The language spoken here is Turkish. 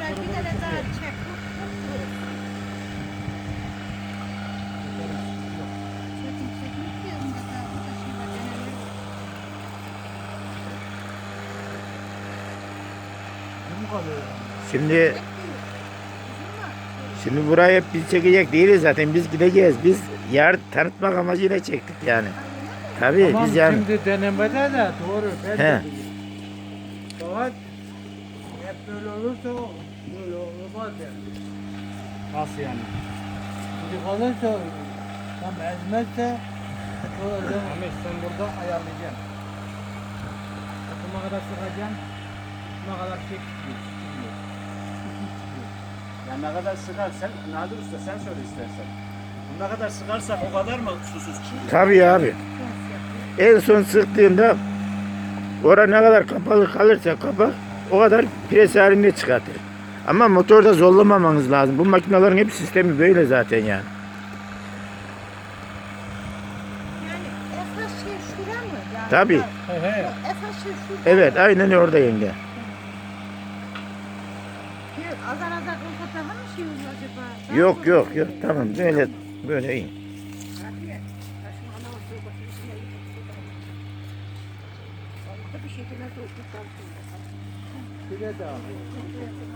Bir tane daha çek. Şimdi şimdi burayı hep biz çekecek değiliz zaten. Biz gideceğiz. Biz yer tanıtmak amacıyla çektik yani. Tabii Tamam biz yani. şimdi denemede de doğru. Ben He. de. Fakat hep böyle olursa o böyle olmaz yani. Nasıl yani? Şimdi kalırsa tam ezmezse o zaman Ahmet sen burada ayarlayacaksın. Takıma kadar sıkacaksın. Ne kadar çek çıkıyor. Yani ne kadar sıkarsan, Nadir Usta sen söyle istersen. Ne kadar sıkarsak o kadar mı susuz çıkıyor? Tabii abi. En son sıktığımda ora ne kadar kapalı kalırsa kapak o kadar pres halinde çıkartır. Ama motorda zorlamamanız lazım. Bu makinelerin hep sistemi böyle zaten yani. Yani esas şey şura mı? Yani Tabii. he he. Esas şey şurada. Evet aynen orada yenge. Bir Azar azar olsa daha mı şey acaba? Daha Yok yok yok tamam böyle böyle iyi. Bir şekilde よろしくお願いします。